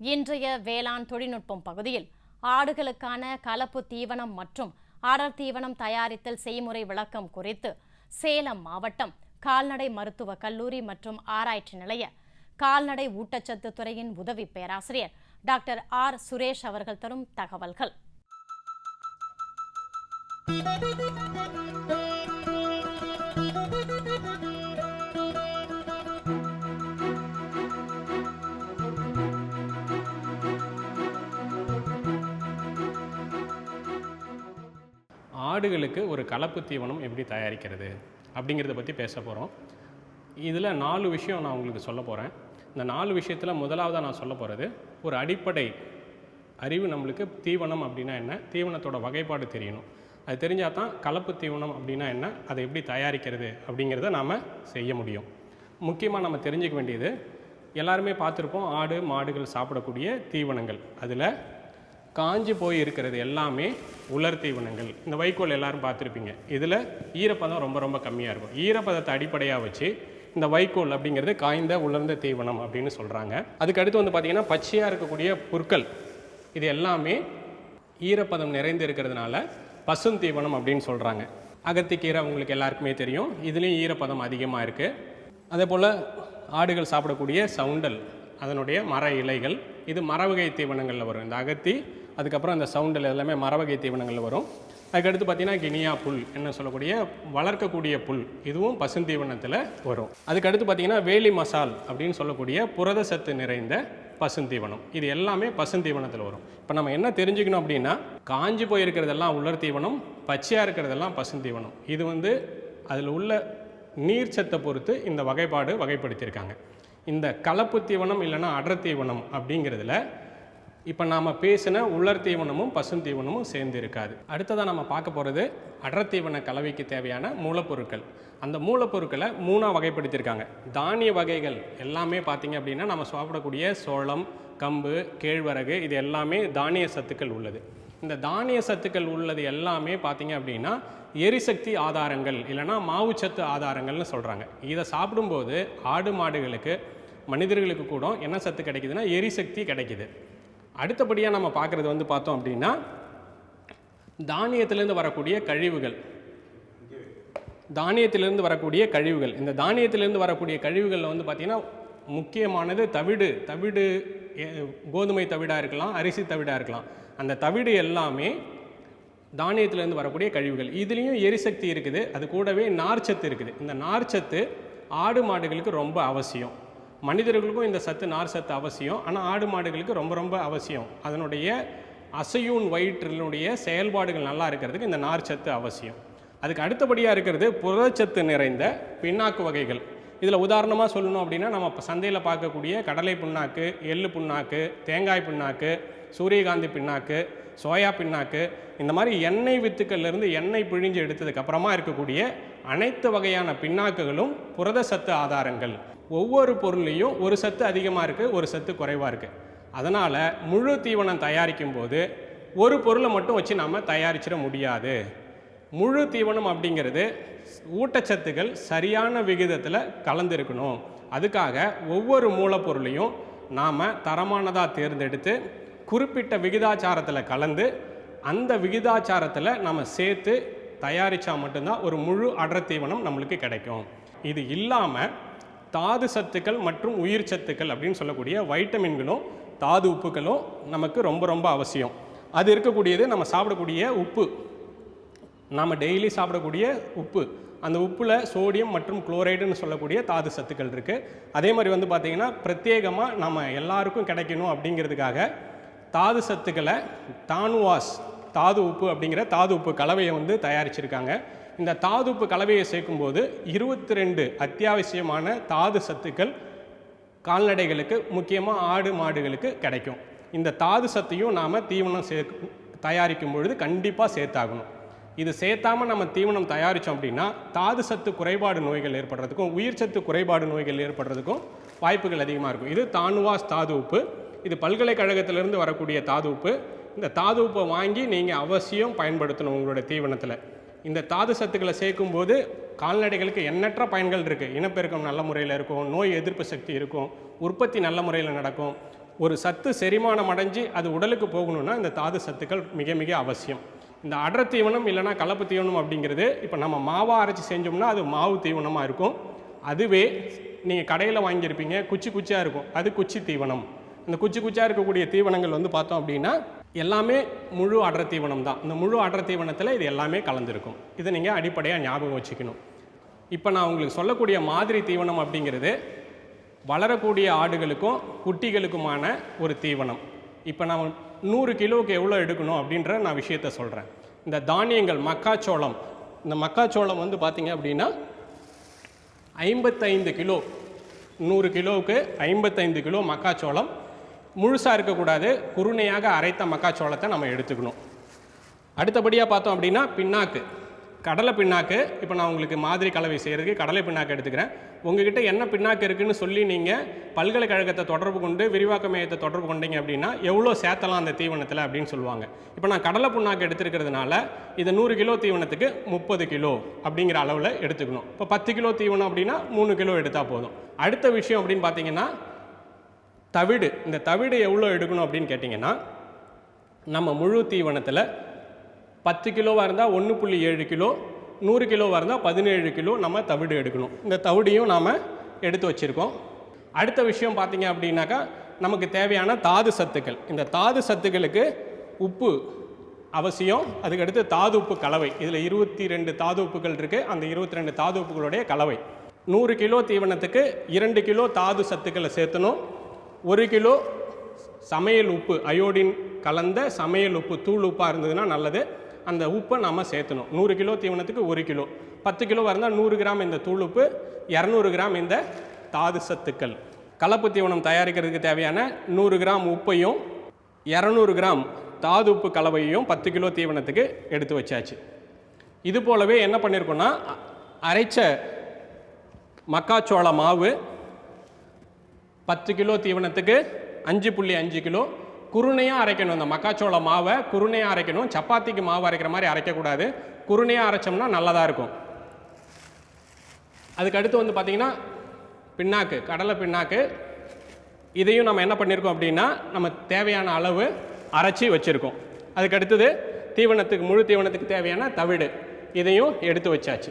இன்றைய வேளாண் தொழில்நுட்பம் பகுதியில் ஆடுகளுக்கான கலப்பு தீவனம் மற்றும் அடர் தீவனம் தயாரித்தல் செய்முறை விளக்கம் குறித்து சேலம் மாவட்டம் கால்நடை மருத்துவக் கல்லூரி மற்றும் ஆராய்ச்சி நிலைய கால்நடை ஊட்டச்சத்து துறையின் உதவி பேராசிரியர் டாக்டர் ஆர் சுரேஷ் அவர்கள் தரும் தகவல்கள். ஆடுகளுக்கு ஒரு கலப்பு தீவனம் எப்படி தயாரிக்கிறது அப்படிங்கிறத பற்றி பேச போகிறோம் இதில் நாலு விஷயம் நான் உங்களுக்கு சொல்ல போகிறேன் இந்த நாலு விஷயத்தில் முதலாவதாக நான் சொல்ல போகிறது ஒரு அடிப்படை அறிவு நம்மளுக்கு தீவனம் அப்படின்னா என்ன? தீவனத்தோட வகைப்பாடு தெரியணும். அது தெரிஞ்சால் தான் கலப்பு தீவனம் அப்படின்னா என்ன? அதை எப்படி தயாரிக்கிறது அப்படிங்கிறத நாம் செய்ய முடியும். முக்கியமாக நம்ம தெரிஞ்சுக்க வேண்டியது எல்லாருமே பார்த்துருப்போம் ஆடு மாடுகள் சாப்பிடக்கூடிய தீவனங்கள். அதில் காஞ்சி போய் இருக்கிறது எல்லாமே உலர் தீவனங்கள் இந்த வைக்கோல் எல்லாரும் பார்த்துருப்பீங்க. இதில் ஈரப்பதம் ரொம்ப ரொம்ப கம்மியாக இருக்கும். ஈரப்பதத்தை அடிப்படையாக வச்சு இந்த வைக்கோல் அப்படிங்கிறது காய்ந்த உலர்ந்த தீவனம் அப்படின்னு சொல்கிறாங்க அதுக்கு அடுத்து வந்து பார்த்திங்கன்னா பச்சையாக இருக்கக்கூடிய புற்கள். இது எல்லாமே ஈரப்பதம் நிறைந்து இருக்கிறதுனால பசுந்தீவனம் அப்படின்னு சொல்கிறாங்க அகத்திக்கீரை உங்களுக்கு எல்லாருக்குமே தெரியும். இதுலேயும் ஈரப்பதம் அதிகமாக இருக்குது அதே போல் ஆடுகள் சாப்பிடக்கூடிய சவுண்டல் அதனுடைய மர இலைகள் இது மரவகை தீவனங்களில் வரும். இந்த அகத்தி அதுக்கப்புறம் அந்த சவுண்டில் எல்லாமே மரவகை தீவனங்களில் வரும். அதுக்கடுத்து பார்த்தீங்கன்னா கினியா புல் என்ன சொல்லக்கூடிய வளர்க்கக்கூடிய புல் இதுவும் பசுந்தீவனத்தில் வரும். அதுக்கடுத்து பார்த்தீங்கன்னா வேலி மசால் அப்படின்னு சொல்லக்கூடிய புரத சத்து நிறைந்த பசுந்தீவனம் இது எல்லாமே பசுந்தீவனத்தில் வரும். இப்போ நம்ம என்ன தெரிஞ்சுக்கணும் அப்படின்னா காஞ்சி போயிருக்கிறதெல்லாம் உலர் தீவனம் பச்சையாக இருக்கிறதெல்லாம் பசுந்தீவனம். இது வந்து அதில் உள்ள நீர்ச்சத்தை பொறுத்து இந்த வகைப்பாடு வகைப்படுத்தியிருக்காங்க. இந்த கலப்பு தீவனம் இல்லைன்னா அடர் தீவனம் அப்படிங்கிறதுல இப்போ நாம் பேசின உலர் தீவனமும் பசுந்தீவனமும் சேர்ந்து இருக்காது அடுத்ததாக நம்ம பார்க்க போகிறது அடர் தீவன கலவைக்கு தேவையான மூலப்பொருட்கள். அந்த மூலப்பொருட்களை மூணாக வகைப்படுத்தியிருக்காங்க. தானிய வகைகள் எல்லாமே பார்த்திங்க அப்படின்னா நம்ம சாப்பிடக்கூடிய சோளம் கம்பு கேழ்வரகு இது எல்லாமே தானிய சத்துக்கள் உள்ளது. இந்த தானிய சத்துக்கள் உள்ளது எல்லாமே பார்த்திங்க அப்படின்னா எரிசக்தி ஆதாரங்கள் இல்லைன்னா மாவுச்சத்து ஆதாரங்கள்னு சொல்கிறாங்க இதை சாப்பிடும்போது ஆடு மாடுகளுக்கு மனிதர்களுக்கு கூட என்ன சத்து கிடைக்குதுன்னா எரிசக்தி கிடைக்குது. அடுத்தபடியாக நம்ம பார்க்குறது வந்து பார்த்தோம் அப்படின்னா தானியத்திலேருந்து வரக்கூடிய கழிவுகள். தானியத்திலிருந்து வரக்கூடிய கழிவுகள். இந்த தானியத்திலிருந்து வரக்கூடிய கழிவுகளில் வந்து பார்த்திங்கன்னா முக்கியமானது தவிடு. தவிடு கோதுமை தவிடாக இருக்கலாம் அரிசி தவிடாக இருக்கலாம். அந்த தவிடு எல்லாமே தானியத்திலேருந்து வரக்கூடிய கழிவுகள். இதுலேயும் எரிசக்தி இருக்குது. அது கூடவே நார்ச்சத்து இருக்குது. இந்த நார்ச்சத்து ஆடு மாடுகளுக்கு ரொம்ப அவசியம். மனிதர்களுக்கும் இந்த சத்து நார் சத்து அவசியம். ஆனால் ஆடு மாடுகளுக்கு ரொம்ப ரொம்ப அவசியம். அதனுடைய அசையூன் வயிற்றினுடைய செயல்பாடுகள் நல்லா இருக்கிறதுக்கு இந்த நார் சத்து அவசியம். அதுக்கு அடுத்தபடியாக இருக்கிறது புரதச்சத்து நிறைந்த பின்னாக்கு வகைகள். இதில் உதாரணமாக சொல்லணும் அப்படின்னா நம்ம இப்போ சந்தையில் பார்க்கக்கூடிய கடலை புண்ணாக்கு எள்ளு புண்ணாக்கு தேங்காய் புண்ணாக்கு சூரியகாந்தி பிண்ணாக்கு சோயா பின்னாக்கு இந்த மாதிரி எண்ணெய் வித்துக்கள்லேருந்து எண்ணெய் பிழிஞ்சு எடுத்ததுக்கப்புறமா இருக்கக்கூடிய அனைத்து வகையான பின்னாக்குகளும் புரத சத்து ஆதாரங்கள். ஒவ்வொரு பொருள்லேயும் ஒரு சத்து அதிகமாக இருக்குது ஒரு சத்து குறைவாக இருக்குது அதனால் முழு தீவனம் தயாரிக்கும் போது ஒரு பொருளை மட்டும் வச்சு நாம் தயாரிச்சிட முடியாது. முழு தீவனம் அப்படிங்கிறது ஊட்டச்சத்துக்கள் சரியான விகிதத்தில் கலந்துருக்கணும். அதுக்காக ஒவ்வொரு மூலப்பொருளையும் நாம் தரமானதாக தேர்ந்தெடுத்து குறிப்பிட்ட விகிதாச்சாரத்தில் கலந்து அந்த விகிதாச்சாரத்தில் நம்ம சேர்த்து தயாரித்தா மட்டும்தான் ஒரு முழு அடர் தீவனம் நம்மளுக்கு கிடைக்கும். இது இல்லாமல் தாது சத்துக்கள் மற்றும் உயிர் சத்துக்கள் அப்படின்னு சொல்லக்கூடிய வைட்டமின்களும் தாது உப்புகளும் நமக்கு ரொம்ப ரொம்ப அவசியம். அது இருக்கக்கூடியது நம்ம சாப்பிடக்கூடிய உப்பு. நாம் டெய்லி சாப்பிடக்கூடிய உப்பு. அந்த உப்பில் சோடியம் மற்றும் குளோரைடுன்னு சொல்லக்கூடிய தாது சத்துக்கள் இருக்குது அதே மாதிரி வந்து பார்த்திங்கன்னா பிரத்யேகமாக நம்ம எல்லாருக்கும் கிடைக்கணும் அப்படிங்கிறதுக்காக தாது சத்துக்களை தானுவாஸ் தாது உப்பு அப்படிங்கிற தாது உப்பு கலவையை வந்து தயாரிச்சிருக்காங்க. இந்த தாது உப்பு கலவையை சேர்க்கும்போது இருபத்தி ரெண்டு அத்தியாவசியமான தாது சத்துக்கள் கால்நடைகளுக்கு முக்கியமாக ஆடு மாடுகளுக்கு கிடைக்கும். இந்த தாது சத்தையும் நாம் தீவனம் சேர்க்கும் தயாரிக்கும் பொழுது கண்டிப்பாக சேர்த்தாகணும். இது சேர்த்தாம நம்ம தீவனம் தயாரித்தோம் அப்படின்னா தாது சத்து குறைபாடு நோய்கள் ஏற்படுறதுக்கும் உயிர் சத்து குறைபாடு நோய்கள் ஏற்படுறதுக்கும் வாய்ப்புகள் அதிகமாக இருக்கும். இது தானுவாஸ் தாது உப்பு. இது பல்கலைக்கழகத்திலிருந்து வரக்கூடிய தாது உப்பு. இந்த தாது உப்பை வாங்கி நீங்கள் அவசியம் பயன்படுத்தணும் உங்களோட தீவனத்தில். இந்த தாது சத்துக்களை சேர்க்கும்போது கால்நடைகளுக்கு எண்ணற்ற பயன்கள் இருக்குது இனப்பெருக்கம் நல்ல முறையில் இருக்கும் நோய் எதிர்ப்பு சக்தி இருக்கும் உற்பத்தி நல்ல முறையில் நடக்கும். ஒரு சத்து செரிமானம் அடைஞ்சு அது உடலுக்கு போகணும்னா இந்த தாது சத்துக்கள் மிக மிக அவசியம். இந்த அடர் தீவனம் இல்லைன்னா கலப்பு தீவனம் அப்படிங்கிறது இப்போ நம்ம மாவா அரைச்சி செஞ்சோம்னா அது மாவு தீவனமாக இருக்கும். அதுவே நீங்கள் கடையில் வாங்கியிருப்பீங்க குச்சி குச்சியாக இருக்கும். அது குச்சி தீவனம். இந்த குச்சி குச்சியாக இருக்கக்கூடிய தீவனங்கள் வந்து பார்த்தோம் அப்படின்னா எல்லாமே முழு அடர் தீவனம் தான் இந்த முழு அடர் தீவனத்தில் இது எல்லாமே கலந்துருக்கும். இதை நீங்கள் அடிப்படையாக ஞாபகம் வச்சுக்கணும். இப்போ நான் உங்களுக்கு சொல்லக்கூடிய மாதிரி தீவனம் அப்படிங்கிறது வளரக்கூடிய ஆடுகளுக்கும் குட்டிகளுக்குமான ஒரு தீவனம். இப்போ நான் நூறு கிலோவுக்கு எவ்வளோ எடுக்கணும் அப்படின்ற நான் விஷயத்த சொல்கிறேன் இந்த தானியங்கள் மக்காச்சோளம். இந்த மக்காச்சோளம் வந்து பார்த்திங்க அப்படின்னா ஐம்பத்தைந்து கிலோ நூறு கிலோவுக்கு ஐம்பத்தைந்து கிலோ மக்காச்சோளம் முழுசாக இருக்கக்கூடாது. குருணையாக அரைத்த மக்காச்சோளத்தை நம்ம எடுத்துக்கணும். அடுத்தபடியாக பார்த்தோம் அப்படின்னா பின்னாக்கு. கடலை பின்னாக்கு. இப்போ நான் உங்களுக்கு மாதிரி கலவை செய்கிறதுக்கு கடலை பின்னாக்கு எடுத்துக்கிறேன். உங்ககிட்ட என்ன பின்னாக்கு இருக்குன்னு சொல்லி நீங்கள் பல்கலைக்கழகத்தை தொடர்பு கொண்டு விரிவாக்க மையத்தை தொடர்பு கொண்டீங்க அப்படின்னா எவ்வளோ சேர்த்தலாம் அந்த தீவனத்தில் அப்படின்னு சொல்லுவாங்க. இப்போ நான் கடலை புண்ணாக்கு எடுத்துருக்கிறதுனால இதை நூறு கிலோ தீவனத்துக்கு முப்பது கிலோ அப்படிங்கிற அளவில் எடுத்துக்கணும். இப்போ பத்து கிலோ தீவனம் அப்படின்னா மூணு கிலோ எடுத்தால் போதும். அடுத்த விஷயம் அப்படின்னு பார்த்தீங்கன்னா தவிடு இந்த தவிடு எவ்வளோ எடுக்கணும் அப்படின்னு கேட்டிங்கன்னா நம்ம முழு தீவனத்தில் பத்து கிலோவாக இருந்தால் ஒன்று புள்ளி ஏழு கிலோ நூறு கிலோவாக இருந்தால் பதினேழு கிலோ நம்ம தவிடு எடுக்கணும். இந்த தவிடையும் நாம் எடுத்து வச்சுருக்கோம். அடுத்த விஷயம் பார்த்தீங்க அப்படின்னாக்கா நமக்கு தேவையான தாது சத்துக்கள். இந்த தாது சத்துக்களுக்கு உப்பு அவசியம். அதுக்கடுத்து தாது உப்பு கலவை. இதில் இருபத்தி ரெண்டு தாது உப்புகள் இருக்குது அந்த இருபத்தி ரெண்டு தாது உப்புகளுடைய கலவை. நூறு கிலோ தீவனத்துக்கு இரண்டு கிலோ தாது சத்துக்களை சேர்த்தணும். ஒரு கிலோ சமையல் உப்பு அயோடின் கலந்த சமையல் உப்பு தூள் உப்பாக இருந்ததுன்னா நல்லது. அந்த உப்பை நம்ம சேர்த்தணும். நூறு கிலோ தீவனத்துக்கு ஒரு கிலோ. பத்து கிலோ இருந்தால் நூறு கிராம் இந்த தூள் உப்பு இரநூறு கிராம் இந்த தாது சத்துக்கள். கலப்பு தீவனம் தயாரிக்கிறதுக்கு தேவையான நூறு கிராம் உப்பையும் இரநூறு கிராம் தாது உப்பு கலவையையும் பத்து கிலோ தீவனத்துக்கு எடுத்து வச்சாச்சு. இது போலவே என்ன பண்ணியிருக்கோன்னா அரைச்ச மக்காச்சோள மாவு பத்து கிலோ தீவனத்துக்கு அஞ்சு புள்ளி அஞ்சு கிலோ. குருணையாக அரைக்கணும். இந்த மக்காச்சோள மாவை குருணையாக அரைக்கணும். சப்பாத்திக்கு மாவு அரைக்கிற மாதிரி அரைக்கக்கூடாது. குருணையாக அரைச்சோம்னா நல்லதாக இருக்கும். அதுக்கடுத்து வந்து பார்த்திங்கன்னா பின்னாக்கு கடலை பின்னாக்கு. இதையும் நம்ம என்ன பண்ணியிருக்கோம் அப்படின்னா நம்ம தேவையான அளவு அரைச்சி வச்சுருக்கோம். அதுக்கடுத்தது தீவனத்துக்கு முழு தீவனத்துக்கு தேவையான தவிடு. இதையும் எடுத்து வச்சாச்சு.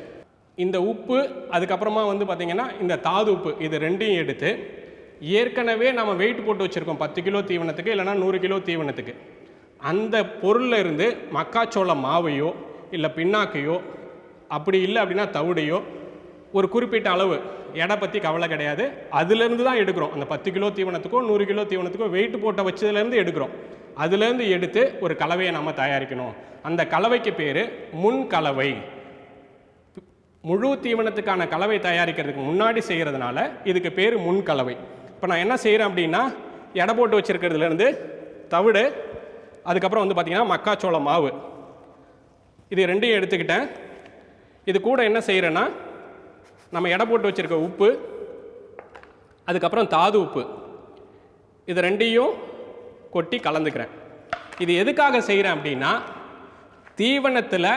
இந்த உப்பு அதுக்கப்புறமா வந்து பார்த்திங்கன்னா இந்த தாது உப்பு இது ரெண்டையும் எடுத்து ஏற்கனவே நம்ம வெயிட் போட்டு வச்சுருக்கோம். பத்து கிலோ தீவனத்துக்கு இல்லைன்னா நூறு கிலோ தீவனத்துக்கு. அந்த பொருளில் இருந்து மக்காச்சோள மாவையோ இல்லை பின்னாக்கையோ அப்படி இல்லை அப்படின்னா தவிடையோ ஒரு குறிப்பிட்ட அளவு எடை பற்றி கவலை கிடையாது. அதுலேருந்து தான் எடுக்கிறோம். அந்த பத்து கிலோ தீவனத்துக்கோ நூறு கிலோ தீவனத்துக்கோ வெயிட் போட்ட வச்சதுலேருந்து எடுக்கிறோம். அதுலேருந்து எடுத்து ஒரு கலவையை நம்ம தயாரிக்கணும். அந்த கலவைக்கு பேர் முன் கலவை. முழு தீவனத்துக்கான கலவை தயாரிக்கிறதுக்கு முன்னாடி செய்கிறதுனால இதுக்கு பேர் முன் கலவை. இப்போ நான் என்ன செய்கிறேன் அப்படின்னா எடை போட்டு வச்சுருக்கிறதுலேருந்து தவிடு அதுக்கப்புறம் வந்து பார்த்திங்கன்னா மக்காச்சோள மாவு. இது ரெண்டையும் எடுத்துக்கிட்டேன். இது கூட என்ன செய்கிறேன்னா நம்ம எடை போட்டு வச்சுருக்க உப்பு அதுக்கப்புறம் தாது உப்பு. இது ரெண்டையும் கொட்டி கலந்துக்கிறேன். இது எதுக்காக செய்கிறேன் அப்படின்னா தீவனத்தில்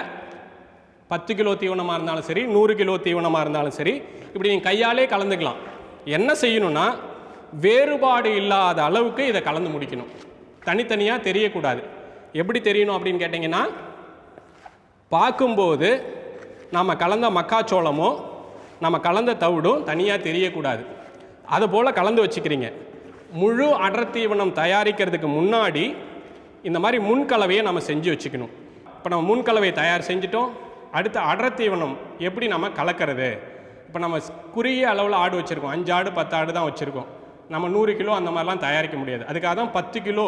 பத்து கிலோ தீவனமாக இருந்தாலும் சரி நூறு கிலோ தீவனமாக இருந்தாலும் சரி இப்படி நீங்கள் கையாலே கலந்துக்கலாம். என்ன செய்யணும்னா வேறுபாடு இல்லாத அளவுக்கு இதை கலந்து முடிக்கணும். தனித்தனியாக தெரியக்கூடாது. எப்படி தெரியணும் அப்படின்னு கேட்டிங்கன்னா பார்க்கும்போது நம்ம கலந்த மக்காச்சோளமும் நம்ம கலந்த தவிடும் தனியாக தெரியக்கூடாது. அதுபோல் கலந்து வச்சுக்கிறீங்க. முழு அடர்த்தீவனம் தயாரிக்கிறதுக்கு முன்னாடி இந்த மாதிரி முன்கலவையை நம்ம செஞ்சு வச்சுக்கணும். இப்போ நம்ம முன்கலவையை தயார் செஞ்சுட்டோம். அடுத்த அடர்த்தீவனம் எப்படி நம்ம கலக்கிறது? இப்போ நம்ம குறுகிய அளவில் ஆடு வச்சுருக்கோம். அஞ்சு ஆடு பத்து ஆடு தான் வச்சுருக்கோம். நம்ம நூறு கிலோ அந்த மாதிரிலாம் தயாரிக்க முடியாது. அதுக்காக தான் பத்து கிலோ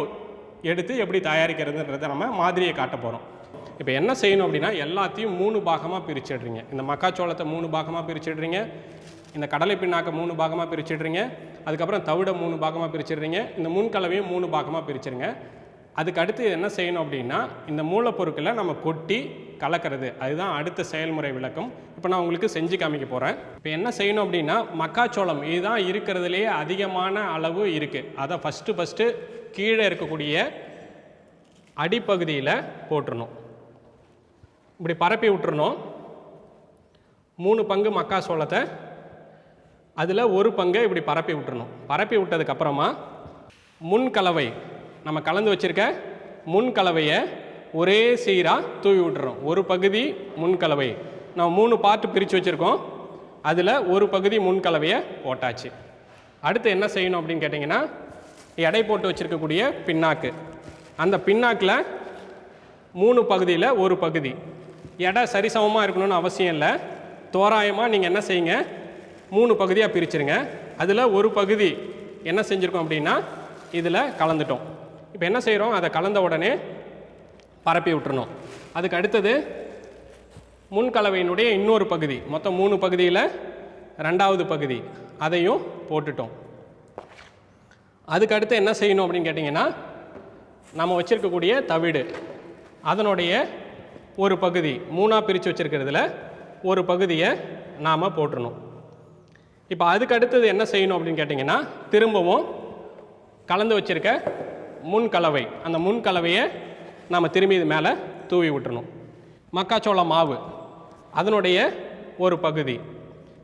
எடுத்து எப்படி தயாரிக்கிறதுன்றதை நம்ம மாதிரியை காட்ட போகிறோம் இப்போ என்ன செய்யணும் அப்படின்னா எல்லாத்தையும் மூணு பாகமாக பிரிச்சிடுறீங்க. இந்த மக்காச்சோளத்தை மூணு பாகமாக பிரிச்சிடுறீங்க. இந்த கடலை பின்னாக்க மூணு பாகமாக பிரிச்சிடுறீங்க. அதுக்கப்புறம் தவிட மூணு பாகமாக பிரிச்சிடுறீங்க. இந்த முன்கலவையும் மூணு பாகமாக பிரிச்சிருங்க அதுக்கு அடுத்து என்ன செய்யணும் அப்படின்னா இந்த மூலப்பொருட்களை நம்ம கொட்டி கலக்கிறது. அதுதான் அடுத்த செயல்முறை விளக்கம். இப்போ நான் உங்களுக்கு செஞ்சு காமிக்க போகிறேன் இப்போ என்ன செய்யணும் அப்படின்னா மக்காச்சோளம் இதுதான் இருக்கிறதுலேயே அதிகமான அளவு இருக்குது அதை ஃபஸ்ட்டு ஃபஸ்ட்டு கீழே இருக்கக்கூடிய அடிப்பகுதியில் போட்டுருணும் இப்படி பரப்பி விட்டுறணும். மூணு பங்கு மக்காச்சோளத்தை. அதில் ஒரு பங்கை இப்படி பரப்பி விட்டுறணும். பரப்பி விட்டதுக்கப்புறமா முன் கலவை நம்ம கலந்து வச்சிருக்க முன் கலவையை ஒரே சீராக தூவி விட்டுறோம். ஒரு பகுதி முன் கலவை. நம்ம மூணு பார்ட்டு பிரித்து வச்சுருக்கோம். அதில் ஒரு பகுதி முன் கலவையை போட்டாச்சு. அடுத்து என்ன செய்யணும் அப்படின்னு கேட்டிங்கன்னா எடை போட்டு வச்சுருக்கக்கூடிய பின்னாக்கு. அந்த பின்னாக்கில் மூணு பகுதியில் ஒரு பகுதி. எடை சரிசமமாக இருக்கணும்னு அவசியம் இல்லை. தோராயமாக நீங்கள் என்ன செய்யுங்க? மூணு பகுதியாக பிரிச்சுருங்க. அதில் ஒரு பகுதி என்ன செஞ்சுருக்கோம் அப்படின்னா இதில் கலந்துட்டோம். இப்போ என்ன செய்கிறோம்? அதை கலந்த உடனே பரப்பி விட்டுறணும். அதுக்கு அடுத்தது முன்கலவையினுடைய இன்னொரு பகுதி. மொத்தம் மூணு பகுதியில் ரெண்டாவது பகுதி. அதையும் போட்டுட்டோம். அதுக்கு அடுத்து என்ன செய்யணும் அப்படின்னு கேட்டிங்கன்னா நம்ம வச்சுருக்கக்கூடிய தவிடு. அதனுடைய ஒரு பகுதி மூணாக பிரித்து வச்சுருக்கிறதுல ஒரு பகுதியை நாம் போட்டுறணும். இப்போ அதுக்கு அடுத்தது என்ன செய்யணும் அப்படின்னு கேட்டிங்கன்னா திரும்பவும் கலந்து வச்சுருக்க முன் கலவை அந்த முன் கலவையை நாம் திரும்பி இது மேலே தூவி விட்டுறணும். மக்காச்சோள மாவு அதனுடைய ஒரு பகுதி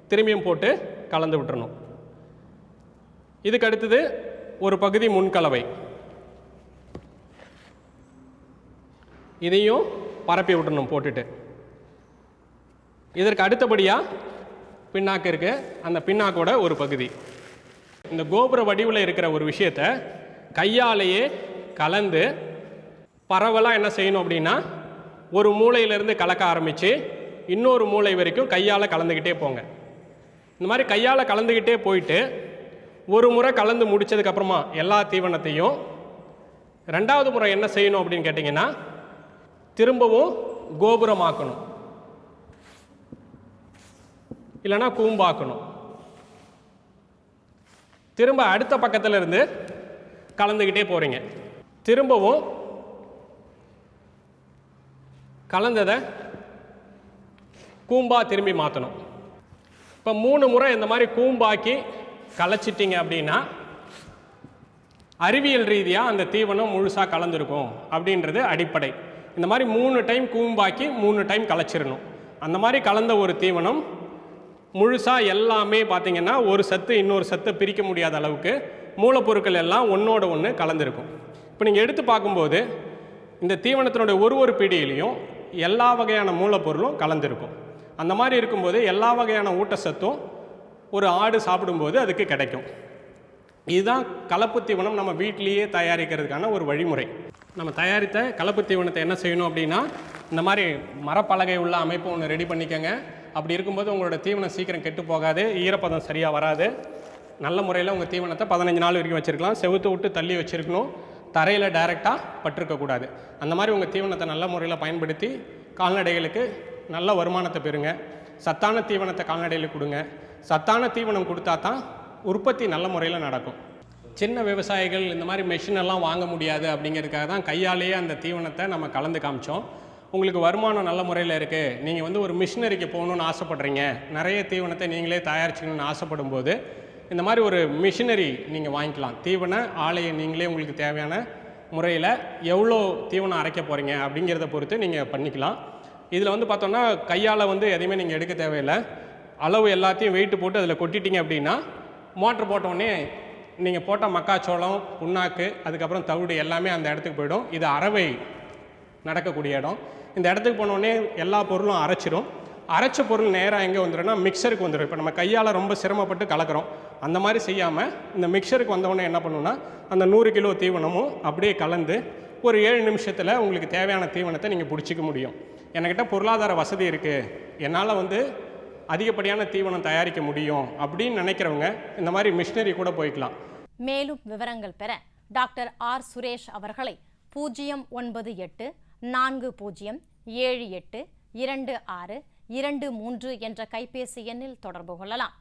திரும்பியும் போட்டு கலந்து விட்டுறணும். இதுக்கு அடுத்தது ஒரு பகுதி முன்கலவை. இதையும் பரப்பி விட்டுணும் போட்டுட்டு. இதற்கு அடுத்தபடியாக பின்னாக்கு இருக்கு. அந்த பின்னாக்கோட ஒரு பகுதி. இந்த கோபுர வடிவில் இருக்கிற ஒரு விஷயத்த கையாலேயே கலந்து பரவலாக என்ன செய்யணும் அப்படின்னா ஒரு மூலையிலேருந்து கலக்க ஆரம்பித்து இன்னொரு மூளை வரைக்கும் கையால் கலந்துக்கிட்டே போங்க. இந்த மாதிரி கையால் கலந்துக்கிட்டே போயிட்டு ஒரு முறை கலந்து முடிச்சதுக்கப்புறமா எல்லா தீவனத்தையும் ரெண்டாவது முறை என்ன செய்யணும் அப்படின்னு கேட்டிங்கன்னா திரும்பவும் கோபுரமாக்கணும். இல்லைன்னா கூம்பாக்கணும். திரும்ப அடுத்த பக்கத்தில் இருந்து கலந்துக்கிட்டே போகிறீங்க திரும்பவும் கலந்ததை கூம்பா திரும்பி மாற்றணும் இப்போ மூணு முறை இந்த மாதிரி கூம்பாக்கி கலைச்சிட்டிங்க அப்படின்னா அறிவியல் ரீதியாக அந்த தீவனம் முழுசாக கலந்துருக்கும் அப்படின்றது அடிப்படை. இந்த மாதிரி மூணு டைம் கூம்பாக்கி மூணு டைம் கலைச்சிடணும். அந்த மாதிரி கலந்த ஒரு தீவனம் முழுசாக எல்லாமே பார்த்தீங்கன்னா ஒரு சத்து இன்னொரு சத்தை பிரிக்க முடியாத அளவுக்கு மூலப்பொருட்கள் எல்லாம் ஒன்றோட ஒன்று கலந்துருக்கும். இப்போ நீங்கள் எடுத்து பார்க்கும்போது இந்த தீவனத்தினுடைய ஒரு ஒரு பிடியிலையும் எல்லா வகையான மூலப்பொருளும் கலந்துருக்கும். அந்த மாதிரி இருக்கும்போது எல்லா வகையான ஊட்டச்சத்தும் ஒரு ஆடு சாப்பிடும்போது அதுக்கு கிடைக்கும். இதுதான் கலப்பு தீவனம் நம்ம வீட்டிலேயே தயாரிக்கிறதுக்கான ஒரு வழிமுறை. நம்ம தயாரித்த கலப்பு தீவனத்தை என்ன செய்யணும் அப்படின்னா இந்த மாதிரி மரப்பலகை உள்ள அமைப்பு ஒன்று ரெடி பண்ணிக்கோங்க. அப்படி இருக்கும்போது உங்களோட தீவனம் சீக்கிரம் கெட்டு போகாது ஈரப்பதம் சரியாக வராது. நல்ல முறையில் உங்கள் தீவனத்தை பதினஞ்சு நாள் வரைக்கும் வச்சுருக்கலாம். செவுத்து விட்டு தள்ளி வச்சுருக்கணும். தரையில் டைரெக்டாக பட்டிருக்கக்கூடாது அந்த மாதிரி உங்கள் தீவனத்தை நல்ல முறையில் பயன்படுத்தி கால்நடைகளுக்கு நல்ல வருமானத்தை பெறுங்க. சத்தான தீவனத்தை கால்நடைகளுக்கு கொடுங்க. சத்தான தீவனம் கொடுத்தா தான் உற்பத்தி நல்ல முறையில் நடக்கும். சின்ன விவசாயிகள் இந்த மாதிரி மெஷின் எல்லாம் வாங்க முடியாது அப்படிங்கிறதுக்காக தான் கையாலேயே அந்த தீவனத்தை நம்ம கலந்து காமிச்சோம். உங்களுக்கு வருமானம் நல்ல முறையில் இருக்குது நீங்கள் வந்து ஒரு மிஷினரிக்கு போகணுன்னு ஆசைப்பட்றீங்க. நிறைய தீவனத்தை நீங்களே தயாரிச்சுக்கணும்னு ஆசைப்படும் போது இந்த மாதிரி ஒரு மிஷினரி நீங்கள் வாங்கிக்கலாம். தீவன ஆலையை நீங்களே உங்களுக்கு தேவையான முறையில் எவ்வளோ தீவனம் அரைக்க போகிறீங்க அப்படிங்கிறத பொறுத்து நீங்கள் பண்ணிக்கலாம். இதில் வந்து பார்த்தோன்னா கையால் வந்து எதையுமே நீங்கள் எடுக்க தேவையில்லை. அளவு எல்லாத்தையும் வெயிட் போட்டு அதில் கொட்டிட்டீங்க அப்படின்னா மோட்ரு போட்டோடனே நீங்கள் போட்ட மக்காச்சோளம் புண்ணாக்கு அதுக்கப்புறம் தவிடு எல்லாமே அந்த இடத்துக்கு போயிடும். இது அறவை நடக்கக்கூடிய இடம். இந்த இடத்துக்கு போனோடனே எல்லா பொருளும் அரைச்சிடும் அரைச்ச பொருள் நேராக எங்கே வந்துடும்னா மிக்சருக்கு வந்துடும் இப்போ நம்ம கையால் ரொம்ப சிரமப்பட்டு கலக்கிறோம். அந்த மாதிரி செய்யாமல் இந்த மிக்சருக்கு வந்தவொடனே என்ன பண்ணுன்னா அந்த நூறு கிலோ தீவனமும் அப்படியே கலந்து ஒரு ஏழு நிமிஷத்தில் உங்களுக்கு தேவையான தீவனத்தை நீங்கள் பிடிச்சிக்க முடியும். என்கிட்ட பொருளாதார வசதி இருக்குது என்னால் வந்து அதிகப்படியான தீவனம் தயாரிக்க முடியும் அப்படின்னு நினைக்கிறவங்க இந்த மாதிரி மிஷினரி கூட போய்க்கலாம். மேலும் விவரங்கள் பெற டாக்டர் ஆர் சுரேஷ் அவர்களை பூஜ்ஜியம் ஒன்பது எட்டு நான்கு பூஜ்ஜியம் ஏழு எட்டு இரண்டு ஆறு இரண்டு மூன்று என்ற கைபேசி எண்ணில் தொடர்பு கொள்ளலாம்.